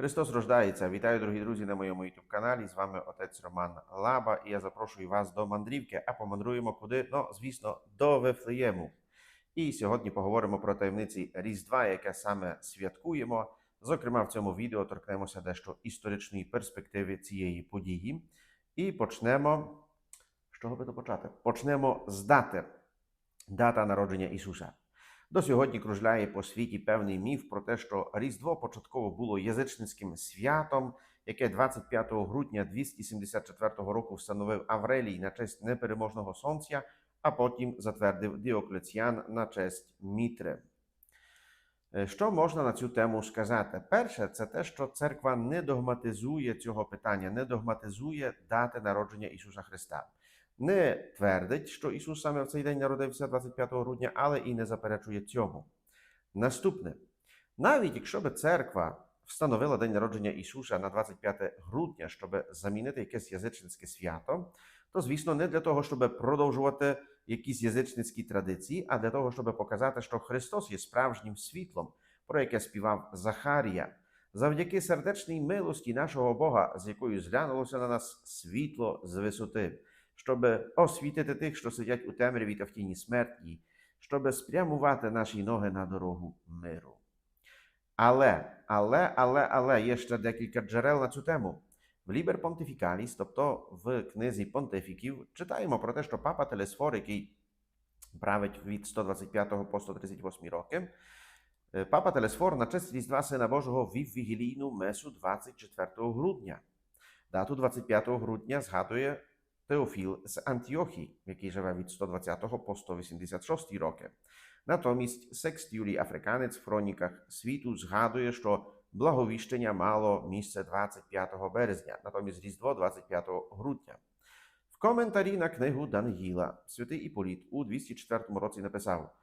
Христос рождається. Вітаю, дорогі друзі, на моєму youtube каналі. З вами отець Роман Лаба, і я запрошую вас до мандрівки, а помандруємо куди? Ну, звісно, до Вифлеєму. І сьогодні поговоримо про таємниці Різдва, яке саме святкуємо. Зокрема, в цьому відео торкнемося дещо історичної перспективи цієї події. І почнемо. З чого би то почати? Почнемо з дати. Дата народження Ісуса. До сьогодні кружляє по світі певний міф про те, що Різдво початково було язичницьким святом, яке 25 грудня 274 року встановив Аврелій на честь непереможного сонця, а потім затвердив Діоклеціан на честь Мітри. Е, Що можна на цю тему сказати? Перше, це те, що церква не догматизує цього питання, не догматизує дати народження Ісуса Христа. Не твердить, що Ісус саме в цей день народився 25 грудня, але і не заперечує цьому. Наступне, навіть якщо би церква встановила день народження Ісуса на 25 грудня, щоб замінити якесь язичницьке свято, то, звісно, не для того, щоб продовжувати якісь язичницькі традиції, а для того, щоб показати, що Христос є справжнім світлом, про яке співав Захарія. Завдяки сердечній милості нашого Бога, з якою зглянулося на нас світло з висоти, щоб освітити тих, що сидять у темряві та в тіні смерті, щоб спрямувати наші ноги на дорогу миру. Але, але, але, але є ще декілька джерел на цю тему. В Liber Pontificalis, тобто в книзі понтифіків, читаємо про те, що папа Телесфор, який править від 125 по 138 роки, е, папа Телесфор на честь Різдва Сина Божого вів вігілійну месу 24 грудня. Дату 25 грудня згадує Теофіл з Антіохії, який живе від 120 по 186 роки. Натомість Секст Юлій Африканець в хроніках світу згадує, що благовіщення мало місце 25 березня, натомість Різдво 25 грудня. В коментарі на книгу Даниїла святий Іполіт у 204 році написав: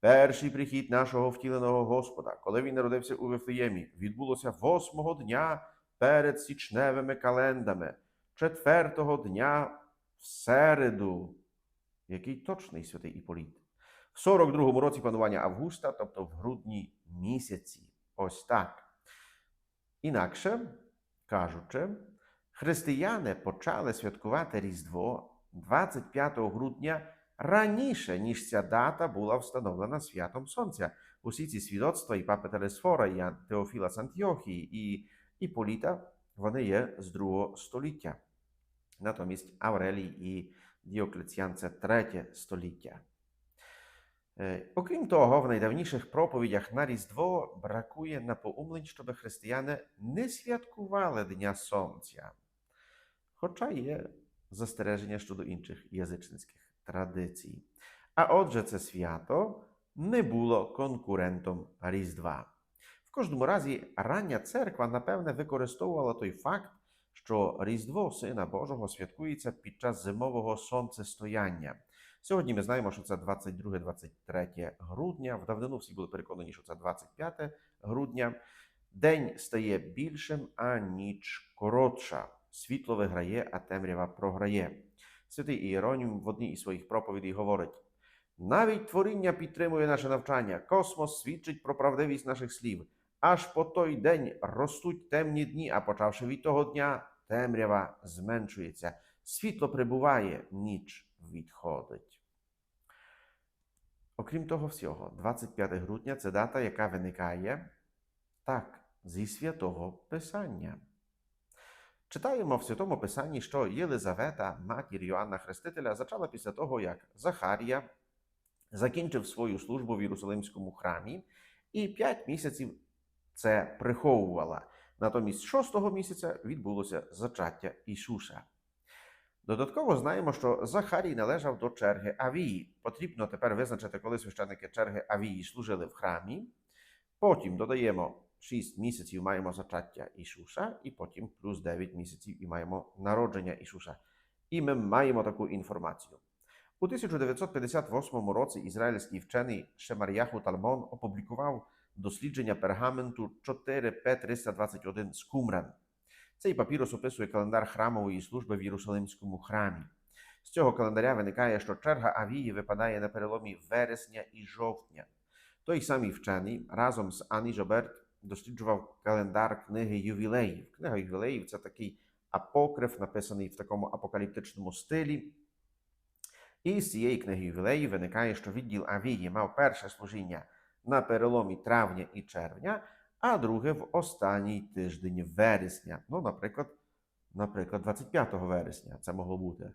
Перший прихід нашого втіленого Господа, коли він народився у Вифлеємі, відбулося восьмого дня перед січневими календами, четвертого дня в середу. Який точний святий Іполіт? В 42-му році панування Августа, тобто в грудні місяці. Ось так. Інакше кажучи, християни почали святкувати Різдво 25 грудня раніше, ніж ця дата була встановлена святом Сонця. Усі ці свідоцтва і папи Телесфора, і Теофіла з Антіохії, і Іполіта, вони є з другого століття. Натомість Аврелій і Діоклеціан це третє століття. Е, Окрім того, в найдавніших проповідях на Різдво бракує напоумлень, щоб християни не святкували Дня Сонця. Хоча є застереження щодо інших язичницьких традицій. А отже, це свято не було конкурентом Різдва. В кожному разі, рання церква, напевне, використовувала той факт, що Різдво Сина Божого святкується під час зимового сонцестояння. Сьогодні ми знаємо, що це 22-23 грудня. В давнину всі були переконані, що це 25 грудня. День стає більшим, а ніч коротша. Світло виграє, а темрява програє. Святий Іеронім в одній із своїх проповідей говорить: навіть творіння підтримує наше навчання, космос свідчить про правдивість наших слів. Аж по той день ростуть темні дні, а почавши від того дня, темрява зменшується. Світло прибуває, ніч відходить. Окрім того всього, 25 грудня це дата, яка виникає так, зі святого Писання. Читаємо в Святому Писанні, що Єлизавета, матір Йоанна Хрестителя, зачала після того, як Захарія закінчив свою службу в Єрусалимському храмі, і 5 місяців це приховувала. Натомість шостого місяця відбулося зачаття Ісуса. Додатково знаємо, що Захарій належав до черги Авії. Потрібно тепер визначити, коли священники черги Авії служили в храмі. Потім додаємо 6 місяців маємо зачаття Ісуса, і потім плюс 9 місяців і маємо народження Ісуса. І ми маємо таку інформацію. У 1958 році ізраїльський вчений Шемар'яху Талмон опублікував дослідження пергаменту 4П321 з Кумран. Цей папірус описує календар храмової служби в Єрусалимському храмі. З цього календаря виникає, що черга Авії випадає на переломі вересня і жовтня. Той самий вчений разом з Ані Жоберт досліджував календар книги ювілеїв. Книга ювілеїв це такий апокриф, написаний в такому апокаліптичному стилі. І з цієї книги ювілеїв виникає, що відділ Авії мав перше служіння на переломі травня і червня, а друге в останній тиждень вересня. Ну, наприклад, наприклад, 25 вересня це могло бути.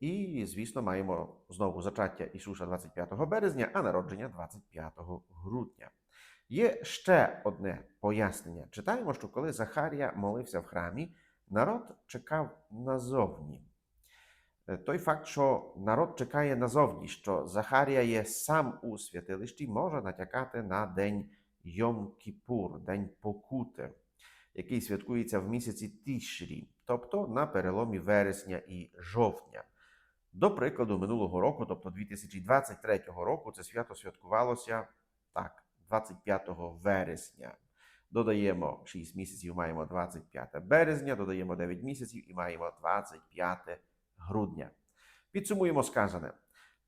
І, звісно, маємо знову зачаття Ісуса 25 березня, а народження 25 грудня. Є ще одне пояснення. Читаємо, що коли Захарія молився в храмі, народ чекав назовні. Той факт, що народ чекає назовні, що Захарія є сам у святилищі, може натякати на день Йом-Кіпур, день покути, який святкується в місяці Тішрі, тобто на переломі вересня і жовтня. До прикладу, минулого року, тобто 2023 року, це свято святкувалося так, 25 вересня. Додаємо 6 місяців, маємо 25 березня, додаємо 9 місяців і маємо 25 грудня. Підсумуємо сказане.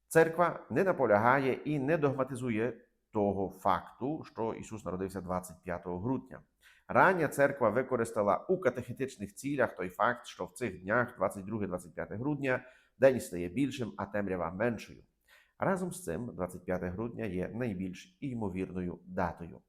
Церква не наполягає і не догматизує того факту, що Ісус народився 25 грудня. Рання церква використала у катехетичних цілях той факт, що в цих днях, 22-25 грудня, день стає більшим, а темрява меншою. Разом з цим, 25 грудня є найбільш ймовірною датою.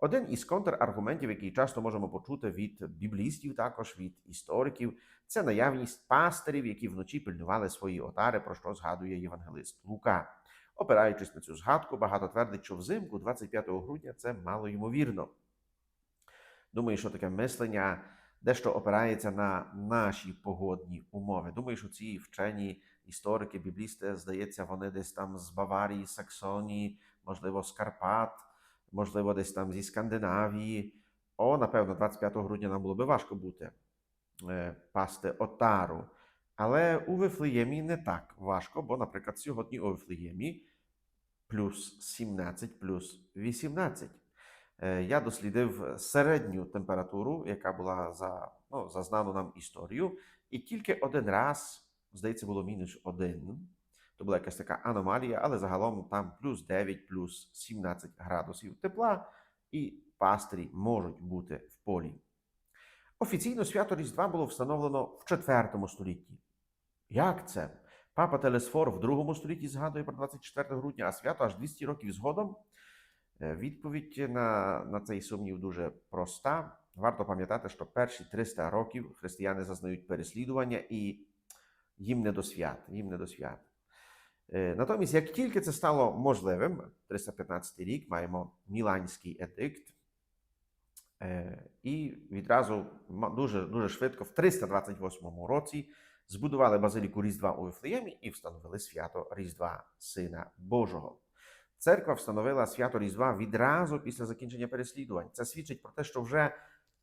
Один із контраргументів, який часто можемо почути від біблістів, також від істориків, це наявність пастирів, які вночі пильнували свої отари, про що згадує євангелист Лука. Опираючись на цю згадку, багато твердить, що взимку, 25 грудня, це мало ймовірно. Думаю, що таке мислення дещо опирається на наші погодні умови. Думаю, що ці вчені історики, біблісти, здається, вони десь там з Баварії, Саксонії, можливо, з Карпат, можливо, десь там зі Скандинавії. О, напевно, 25 грудня нам було би важко бути е, пасти отару. Але у Вифлеємі не так важко, бо, наприклад, сьогодні у Вифлеємі плюс 17, плюс 18. Е, Я дослідив середню температуру, яка була за, ну, за знану нам історію, і тільки один раз, здається, було мінус один. То була якась така аномалія, але загалом там плюс 9, плюс 17 градусів тепла, і пастирі можуть бути в полі. Офіційно свято Різдва було встановлено в IV столітті. Як це? Папа Телесфор в другому столітті згадує про 24 грудня, а свято аж 200 років згодом. Е, Відповідь на, на цей сумнів дуже проста. Варто пам'ятати, що перші 300 років християни зазнають переслідування і їм не до свят. Їм не до свят. Е, Натомість, як тільки це стало можливим, 315 рік маємо Міланський едикт, Е, і відразу дуже, дуже швидко, в 328 році, збудували базиліку Різдва у Вифлеємі і встановили свято Різдва Сина Божого. Церква встановила свято Різдва відразу після закінчення переслідувань. Це свідчить про те, що вже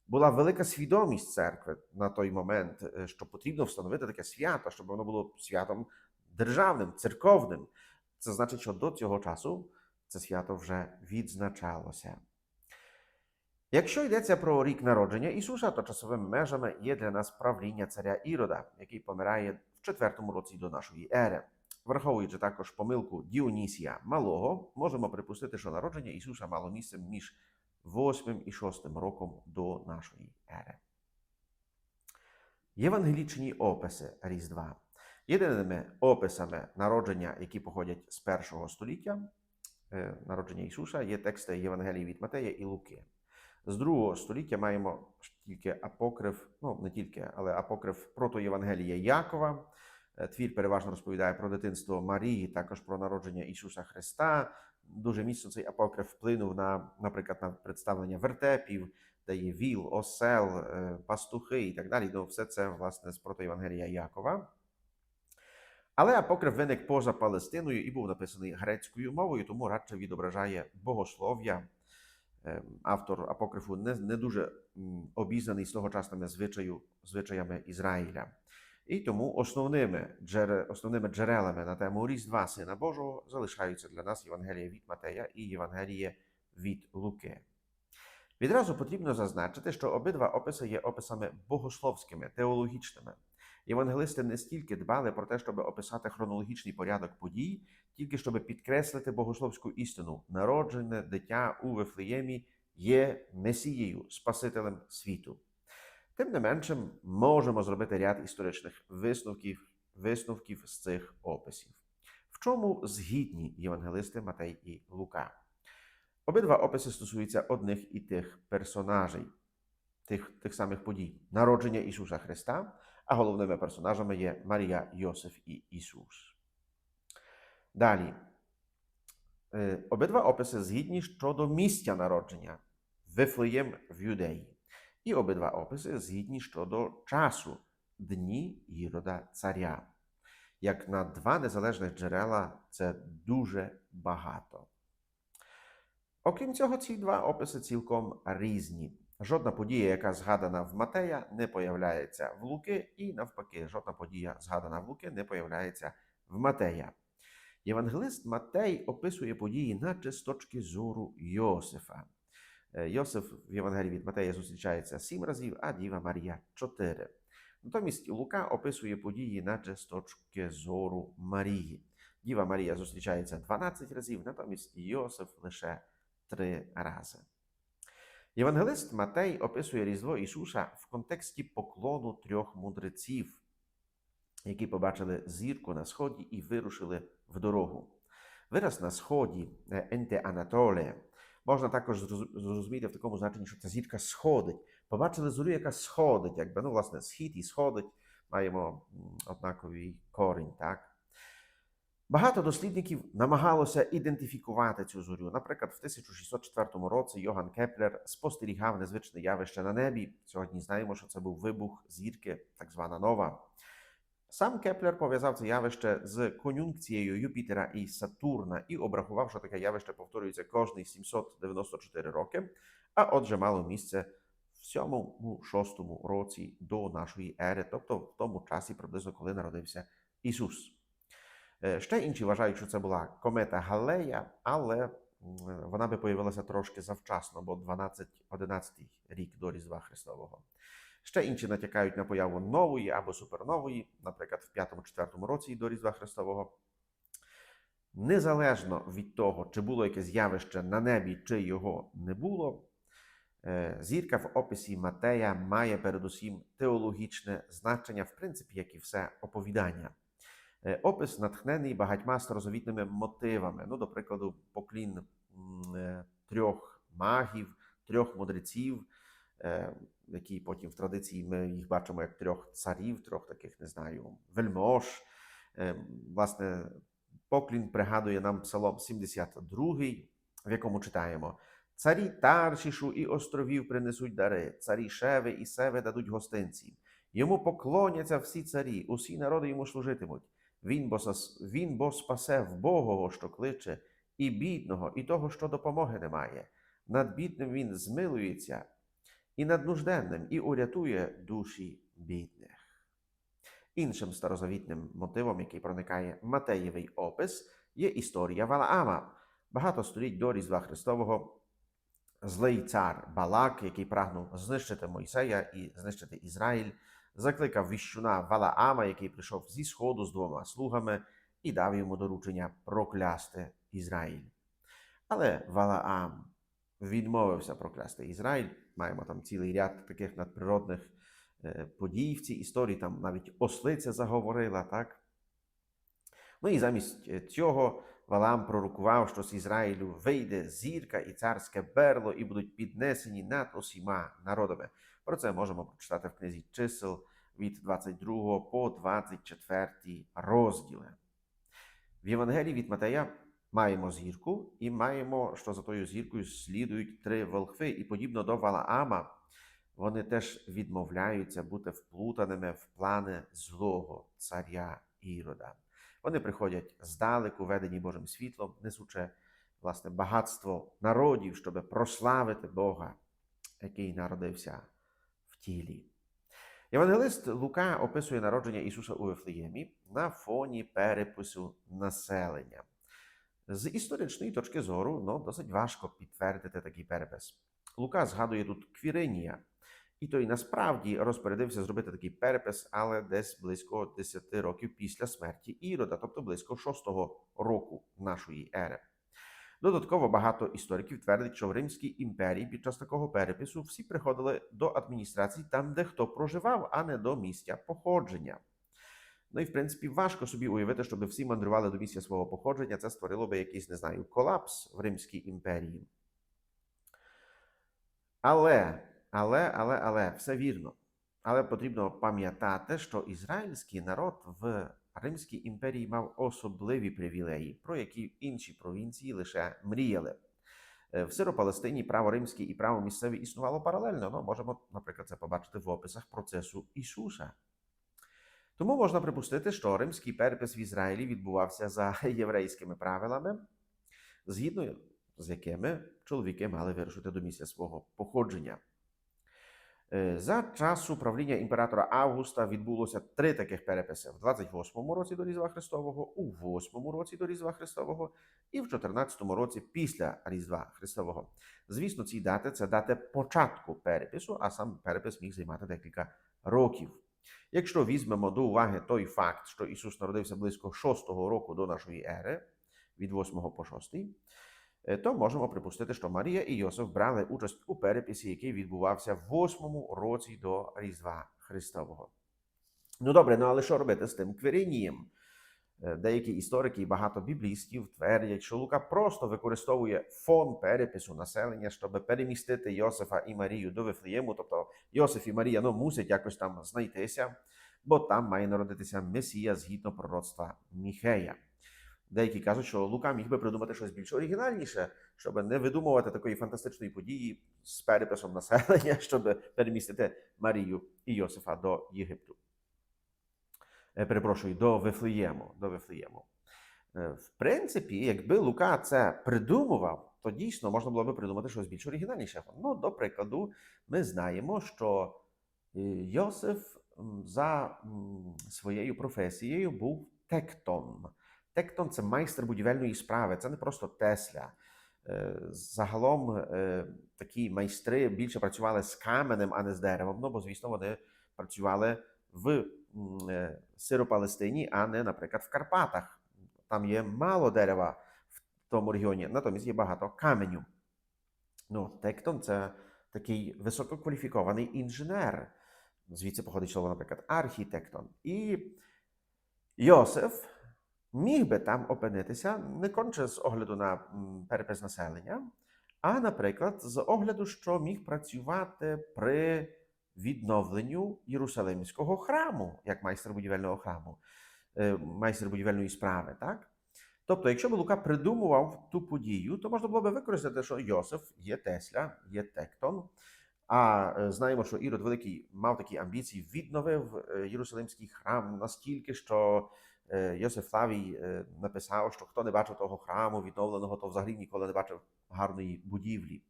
була велика свідомість церкви на той момент, е, що потрібно встановити таке свято, щоб воно було святом державним, церковним. Це значить, що до цього часу це свято вже відзначалося. Якщо йдеться про рік народження Ісуса, то часовими межами є для нас правління царя Ірода, який помирає в четвертому році до нашої ери. Враховуючи також помилку Діонісія Малого, можемо припустити, що народження Ісуса мало місце між 8 і 6 роком до нашої ери. Євангелічні описи Різдва. Єдиними описами народження, які походять з першого століття, е, народження Ісуса, є тексти Євангелії від Матея і Луки. З другого століття маємо тільки апокриф, ну не тільки, але апокриф протоєвангелія Якова. Е, Твір переважно розповідає про дитинство Марії, також про народження Ісуса Христа. Дуже міцно цей апокриф вплинув на, наприклад, на представлення вертепів, де є віл, осел, е, пастухи і так далі. Ну, все це власне з протоєвангелія Якова. Але апокриф виник поза Палестиною і був написаний грецькою мовою, тому радше відображає богослов'я. Ем, Автор апокрифу не, не дуже обізнаний з тогочасними звичаю, звичаями Ізраїля. І тому основними, джере, основними джерелами на тему Різдва Сина Божого залишаються для нас Євангелія від Матея і Євангеліє від Луки. Відразу потрібно зазначити, що обидва описи є описами богословськими, теологічними. Євангелисти не стільки дбали про те, щоб описати хронологічний порядок подій, тільки щоб підкреслити богословську істину. Народжене дитя у Вифлеємі є Месією, Спасителем світу. Тим не менше, можемо зробити ряд історичних висновків, висновків з цих описів. В чому згідні євангелисти Матей і Лука? Обидва описи стосуються одних і тих персонажей, тих, тих самих подій народження Ісуса Христа, а головними персонажами є Марія, Йосиф і Ісус. Далі. Е, Обидва описи згідні щодо місця народження Вифлеєм в Юдеї. І обидва описи згідні щодо часу дні Ірода Царя. Як на два незалежних джерела, це дуже багато. Окрім цього, ці два описи цілком різні. Жодна подія, яка згадана в Матея, не появляється в Луки, і навпаки, жодна подія, згадана в Луки, не появляється в Матея. Євангелист Матей описує події, наче з точки зору Йосифа. Е, Йосиф в Євангелії від Матея зустрічається сім разів, а Діва Марія чотири. Натомість Лука описує події, наче з точки зору Марії. Діва Марія зустрічається 12 разів, натомість Йосиф лише три рази. Євангелист Матей описує Різдво Ісуса в контексті поклону трьох мудреців, які побачили зірку на сході і вирушили в дорогу. Вираз на сході енте Анатоле можна також зрозуміти в такому значенні, що ця зірка сходить. Побачили зорю, яка сходить, якби ну, власне, схід і сходить маємо однаковий корінь. Так? Багато дослідників намагалося ідентифікувати цю зорю. Наприклад, в 1604 році Йоган Кеплер спостерігав незвичне явище на небі. Сьогодні знаємо, що це був вибух зірки, так звана нова. Сам Кеплер пов'язав це явище з конюнкцією Юпітера і Сатурна і обрахував, що таке явище повторюється кожні 794 роки, а отже мало місце в 7-6 році до нашої ери, тобто в тому часі, приблизно коли народився Ісус. Е, Ще інші вважають, що це була комета Галея, але вона би появилася трошки завчасно, бо 12-11 рік до Різдва Христового. Ще інші натякають на появу нової або супернової, наприклад, в 5-4 році до Різдва Христового. Незалежно від того, чи було якесь явище на небі, чи його не було, е, зірка в описі Матея має передусім теологічне значення, в принципі, як і все оповідання. Е, Опис натхнений багатьма старозавітними мотивами. Ну, до прикладу, поклін е, трьох магів, трьох мудреців, е, які потім в традиції ми їх бачимо як трьох царів, трьох таких, не знаю, вельмож. Власне, поклін пригадує нам Псалом 72, в якому читаємо: Царі Таршішу і островів принесуть дари, царі Шеви і Севи дадуть гостинці. Йому поклоняться всі царі, усі народи йому служитимуть. Він бо, він бо спасе вбогого, що кличе, і бідного, і того, що допомоги немає. Над бідним він змилується, і над нужденним, і урятує душі бідних. Іншим старозавітним мотивом, який проникає Матеєвий опис, є історія Валаама. Багато століть до Різдва Христового злий цар Балак, який прагнув знищити Мойсея і знищити Ізраїль, закликав віщуна Валаама, який прийшов зі сходу з двома слугами, і дав йому доручення проклясти Ізраїль. Але Валаам відмовився проклясти Ізраїль. Маємо там цілий ряд таких надприродних е, подій в цій історії. Там навіть ослиця заговорила, так? Ну і замість е, цього Валаам пророкував, що з Ізраїлю вийде зірка і царське берло, і будуть піднесені над усіма народами. Про це можемо прочитати в книзі чисел від 22 по 24 розділи. В Євангелії від Матея маємо зірку, і маємо, що за тою зіркою слідують три волхви, і подібно до Валаама, вони теж відмовляються бути вплутаними в плани злого царя Ірода. Вони приходять здалеку, ведені Божим світлом, несучи власне багатство народів, щоб прославити Бога, який народився в тілі. Євангелист Лука описує народження Ісуса у Вифлеємі на фоні перепису населення. З історичної точки зору ну, досить важко підтвердити такий перепис. Лука згадує тут Квіринія, і той насправді розпорядився зробити такий перепис, але десь близько 10 років після смерті Ірода, тобто близько 6 року нашої ери. Додатково багато істориків твердять, що в Римській імперії під час такого перепису всі приходили до адміністрації там, де хто проживав, а не до місця походження. Ну і в принципі важко собі уявити, щоб всі мандрували до місця свого походження. Це створило би якийсь, не знаю, колапс в Римській імперії. Але, але, але, але, все вірно. Але потрібно пам'ятати, що ізраїльський народ в Римській імперії мав особливі привілеї, про які інші провінції лише мріяли. Е, В Сиропалестині право римське і право місцеве існувало паралельно. Ну, можемо, наприклад, це побачити в описах процесу Ісуса. Тому можна припустити, що римський перепис в Ізраїлі відбувався за єврейськими правилами, згідно з якими чоловіки мали вирушити до місця свого походження. Е, За часу правління імператора Августа відбулося три таких переписи: в 28-му році до Різдва Христового, у 8-му році до Різдва Христового і в 14-му році після Різдва Христового. Звісно, ці дати це дати початку перепису, а сам перепис міг займати декілька років. Якщо візьмемо до уваги той факт, що Ісус народився близько 6-го року до нашої ери, від 8 по 6, е, то можемо припустити, що Марія і Йосиф брали участь у переписі, який відбувався в 8 році до Різдва Христового. Ну добре, ну але що робити з тим квірінням? Е, Деякі історики і багато біблістів твердять, що Лука просто використовує фон перепису населення, щоб перемістити Йосифа і Марію до Вифлеєму. Тобто Йосиф і Марія ну, мусять якось там знайтися, бо там має народитися Месія згідно пророцтва Міхея. Деякі кажуть, що Лука міг би придумати щось більш оригінальніше, щоб не видумувати такої фантастичної події з переписом населення, щоб перемістити Марію і Йосифа до Єгипту. Е, Перепрошую, до Вифлеєму. До Вифлеєму. Е, В принципі, якби Лука це придумував, то дійсно можна було би придумати щось більш оригінальніше. Ну, до прикладу, ми знаємо, що е, Йосиф за своєю професією був тектон. Тектон це майстер будівельної справи, це не просто Тесля. Загалом такі майстри більше працювали з каменем, а не з деревом. Ну, бо, звісно, вони працювали в Сиропалестині, а не, наприклад, в Карпатах. Там є мало дерева в тому регіоні, натомість є багато каменю. Ну, тектон це такий висококваліфікований інженер. Звідси походить слово, наприклад, архітектон. І Йосиф міг би там опинитися не конче з огляду на перепис населення, а, наприклад, з огляду, що міг працювати при відновленню Єрусалимського храму, як майстер будівельного храму, е, майстер будівельної справи, так? Тобто, якщо б Лука придумував ту подію, то можна було би використати, що Йосиф є Тесля, є Тектон. А е, знаємо, що Ірод Великий мав такі амбіції, відновив е, Єрусалимський храм настільки, що Йосиф Флавій написав, що хто не бачив того храму відновленого, то взагалі ніколи не бачив гарної будівлі.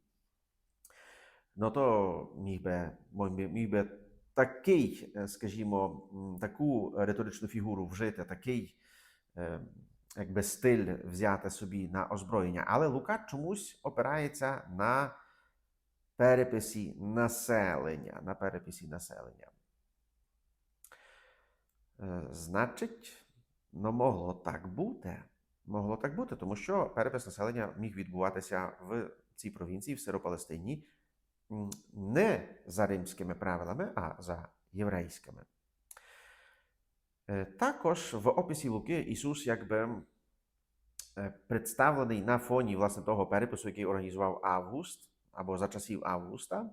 Ну то міг би, міг, би такий, скажімо, таку риторичну фігуру вжити, такий якби стиль взяти собі на озброєння. Але Лука чомусь опирається на переписі населення. На переписі населення. Значить, ну могло так бути. Могло так бути, тому що перепис населення міг відбуватися в цій провінції, в Сиропалестині, не за римськими правилами, а за єврейськими. Е, Також в описі Луки Ісус якби е, представлений на фоні власне того перепису, який організував Август або за часів Августа.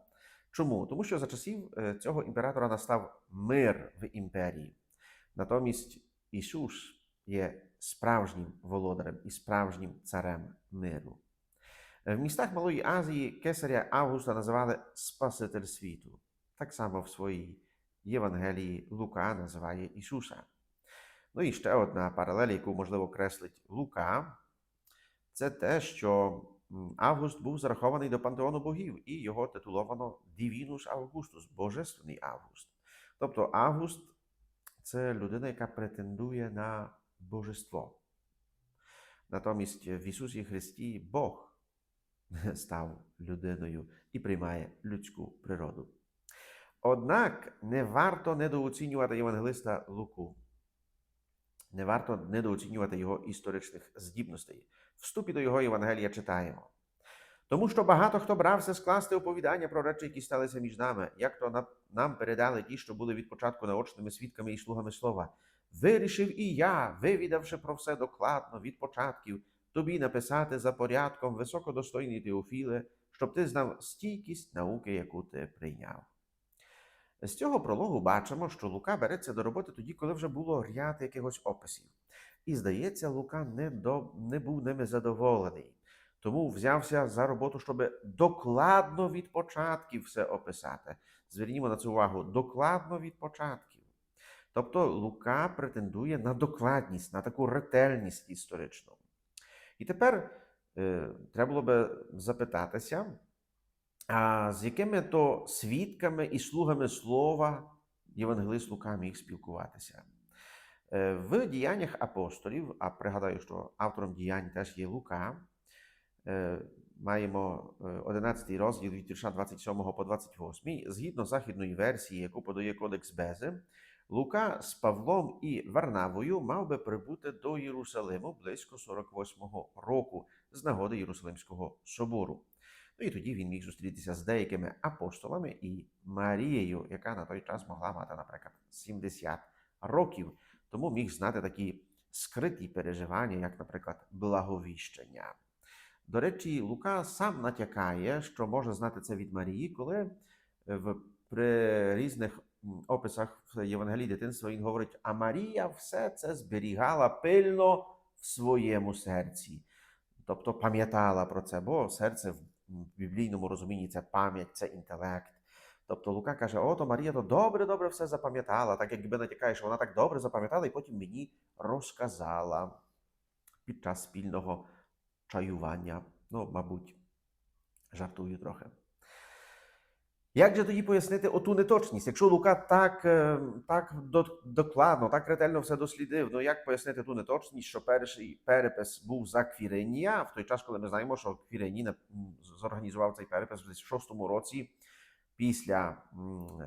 Чому? Тому що за часів е, цього імператора настав мир в імперії. Натомість Ісус є справжнім володарем і справжнім царем миру. Е, В містах Малої Азії кесаря Августа називали Спаситель світу. Так само в своїй Євангелії Лука називає Ісуса. Ну і ще одна паралель, яку можливо креслить Лука, це те, що Август був зарахований до пантеону богів, і його титуловано Дівінус Августус, Божественний Август. Тобто Август це людина, яка претендує на божество. Натомість в Ісусі Христі Бог став людиною і приймає людську природу. Однак не варто недооцінювати євангелиста Луку. Не варто недооцінювати його історичних здібностей. вступі до його Євангелія читаємо. Тому що багато хто брався скласти оповідання про речі, які сталися між нами, як то нам- передали ті, що були від початку наочними свідками і слугами слова. Вирішив і я, вивідавши про все докладно від початків, тобі написати за порядком високодостойний Теофіле, щоб ти знав стійкість науки, яку ти прийняв. З цього прологу бачимо, що Лука береться до роботи тоді, коли вже було ряд якихось описів. І здається, Лука не, до... не був ними задоволений. Тому взявся за роботу, щоб докладно від початків все описати. Звернімо на це увагу, докладно від початків. Тобто Лука претендує на докладність, на таку ретельність історичну. І тепер е, треба було би запитатися, а з якими то свідками і слугами слова Євангелист Лука міг спілкуватися? Е, В діяннях апостолів, а пригадаю, що автором діянь теж є Лука, маємо е, 11 розділ від вірша 27 по 28. Згідно західної версії, яку подає Кодекс Бези, Лука з Павлом і Варнавою мав би прибути до Єрусалиму близько 48-го року з нагоди Єрусалимського собору. Ну і тоді він міг зустрітися з деякими апостолами і Марією, яка на той час могла мати, наприклад, 70 років, тому міг знати такі скриті переживання, як, наприклад, благовіщення. До речі, Лука сам натякає, що може знати це від Марії, коли в при різних описах в Євангелії дитинства він говорить: а Марія все це зберігала пильно в своєму серці. Тобто пам'ятала про це, бо серце в біблійному розумінні це пам'ять, це інтелект. Тобто Лука каже: Ото Марія то добре-добре все запам'ятала, так якби натякає, що вона так добре запам'ятала, і потім мені розказала під час спільного чаювання. Ну, мабуть, жартую трохи. Як же тоді пояснити оту неточність? Якщо Лука так, е, так докладно, так ретельно все дослідив, ну як пояснити ту неточність, що перший перепис був за Квіренія, в той час, коли ми знаємо, що м, зорганізував цей перепис в 6 році після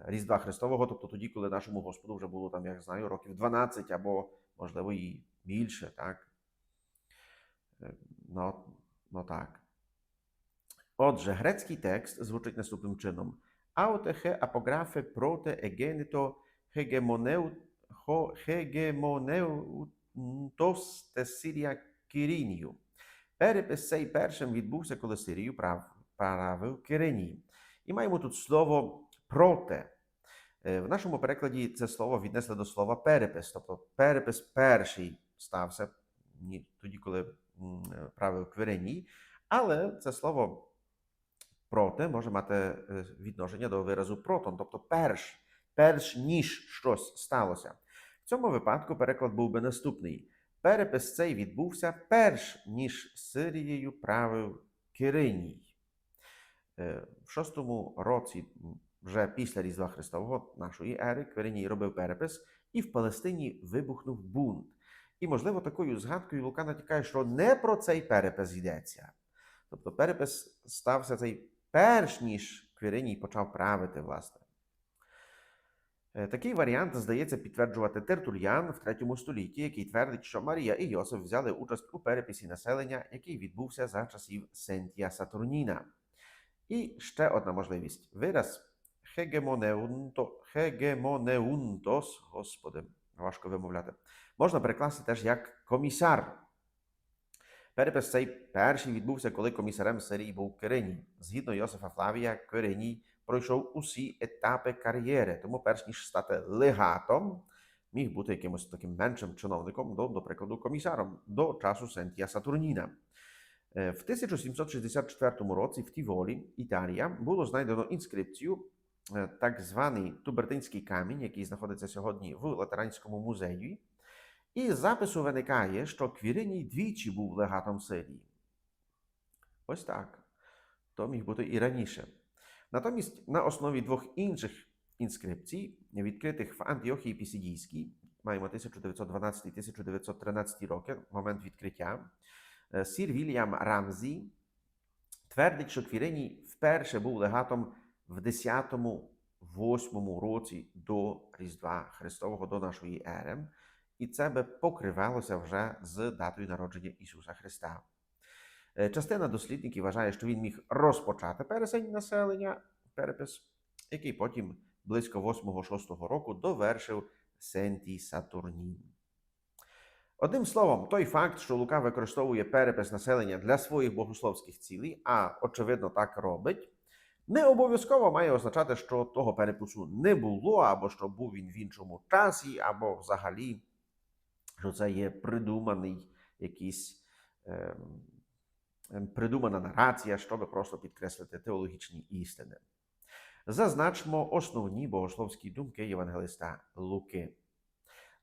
Різдва Христового, тобто тоді, коли нашому Господу вже було там, як знаю, років 12 або, можливо, і більше, так? Ну, ну так. Отже, грецький текст звучить наступним чином: Аутехе апографе проте хо хегемонеутос те Сирія Киринію. Перепис цей першим відбувся, коли Сирію прав, правив Кириній. І маємо тут слово проте. В нашому перекладі це слово віднесли до слова перепис, тобто перепис перший стався тоді, коли м, е, але це слово проте може мати е, відношення до виразу протон, тобто перш, перш ніж щось сталося. В цьому випадку переклад був би наступний: перепис цей відбувся перш ніж Сирією правив Кириній. Е, В шостому році, вже після Різдва Христового, нашої ери, Квириній робив перепис, і в Палестині вибухнув бунт. І, можливо, такою згадкою Лука натякає, що не про цей перепис йдеться. Тобто перепис стався цей перш ніж Квіриній почав правити, власне. Е, Такий варіант здається підтверджувати Тертульян в третьому столітті, який твердить, що Марія і Йосиф взяли участь у переписі населення, який відбувся за часів Сентія Сатурніна. І ще одна можливість: вираз хегемонеунто, хегемонеунтос, господи, важко вимовляти, можна перекласти теж як комісар. Перепис цей перший відбувся, коли комісарем Сирії був Кириній. Згідно Йосифа Флавія, Кириній пройшов усі етапи кар'єри, тому, перш ніж стати легатом, міг бути якимось таким меншим чиновником, до, до прикладу, комісаром до часу Сентія Сатурніна. Е, В 1764 році в Тіволі, Італія, було знайдено інскрипцію, е, так званий Тубертинський камінь, який знаходиться сьогодні в Латеранському музеї. І з запису виникає, що Квіриній двічі був легатом Сирії. Ось так. То міг бути і раніше. Натомість, на основі двох інших інскрипцій, відкритих в Антіохії Пісідійській, маємо 1912-1913 роки, момент відкриття, е, сір Вільям Рамзі твердить, що Квіриній вперше був легатом в 10-8 році до Різдва Христового, до нашої ери, і це би покривалося вже з датою народження Ісуса Христа. Е, Частина дослідників вважає, що він міг розпочати пересень населення, перепис, який потім близько 8-6 року довершив Сентій Сатурнін. Одним словом, той факт, що Лука використовує перепис населення для своїх богословських цілей, а очевидно так робить, не обов'язково має означати, що того перепису не було, або що був він в іншому часі, або взагалі, що це є придуманий якийсь ем, придумана нарація, щоб просто підкреслити теологічні істини. Зазначмо основні богословські думки євангелиста Луки.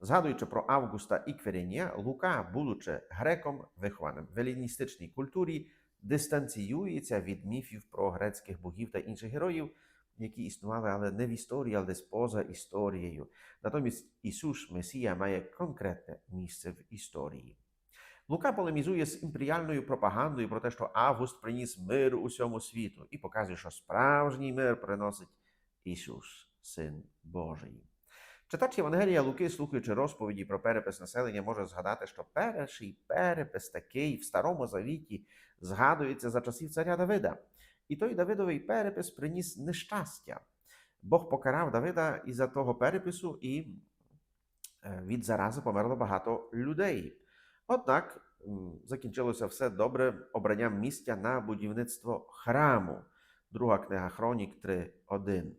Згадуючи про Августа і Кверінія, Лука, будучи греком, вихованим в еліністичній культурі, дистанціюється від міфів про грецьких богів та інших героїв, які існували, але не в історії, але десь поза історією. Натомість Ісус Месія має конкретне місце в історії. Лука полемізує з імперіальною пропагандою про те, що Август приніс мир усьому світу, і показує, що справжній мир приносить Ісус, Син Божий. Читач Євангелія Луки, слухаючи розповіді про перепис населення, може згадати, що перший перепис такий в Старому Завіті згадується за часів царя Давида. І той Давидовий перепис приніс нещастя. Бог покарав Давида із-за того перепису, і е, від зарази померло багато людей. Однак закінчилося все добре обранням місця на будівництво храму. Друга книга Хронік 3.1.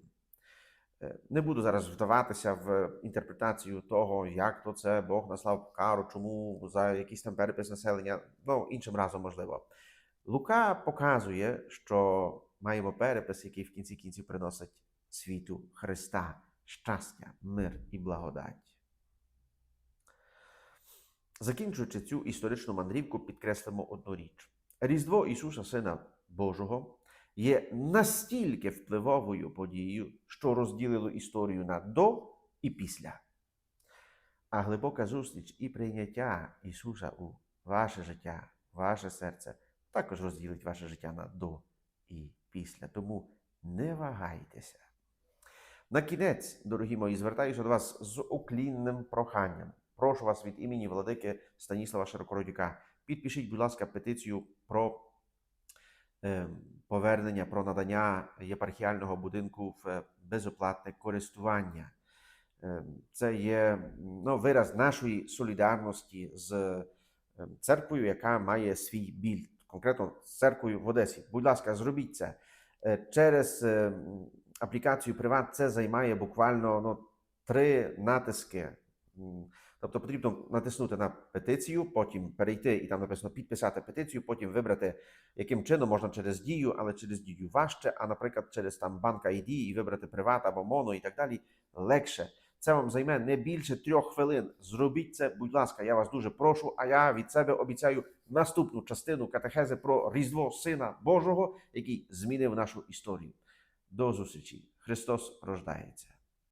Е, Не буду зараз вдаватися в інтерпретацію того, як то це Бог наслав кару, чому за якийсь там перепис населення. Ну, іншим разом можливо. Лука показує, що маємо перепис, який в кінці кінців приносить світу Христа, щастя, мир і благодать. Закінчуючи цю історичну мандрівку, підкреслимо одну річ: Різдво Ісуса Сина Божого є настільки впливовою подією, що розділило історію на до і після. А глибока зустріч і прийняття Ісуса у ваше життя, ваше серце також розділить ваше життя на до і після. Тому не вагайтеся. На кінець, дорогі мої, звертаюся до вас з уклінним проханням. Прошу вас від імені владики Станіслава Широкородюка. Підпишіть, будь ласка, петицію про е, повернення, про надання єпархіального будинку в е, безоплатне користування. Е, Це є ну, вираз нашої солідарності з е, церквою, яка має свій біль, конкретно з церквою в Одесі. Будь ласка, зробіть це. Е, Через е, аплікацію Приват це займає буквально ну, три натиски. Тобто потрібно натиснути на петицію, потім перейти і там написано підписати петицію, потім вибрати, яким чином можна через дію, але через дію важче, а наприклад, через там банка ID і вибрати приват або моно і так далі легше. Це вам займе не більше трьох хвилин. Зробіть це, будь ласка, я вас дуже прошу. А я від себе обіцяю наступну частину катехези про Різдво Сина Божого, який змінив нашу історію. До зустрічі! Христос рождається!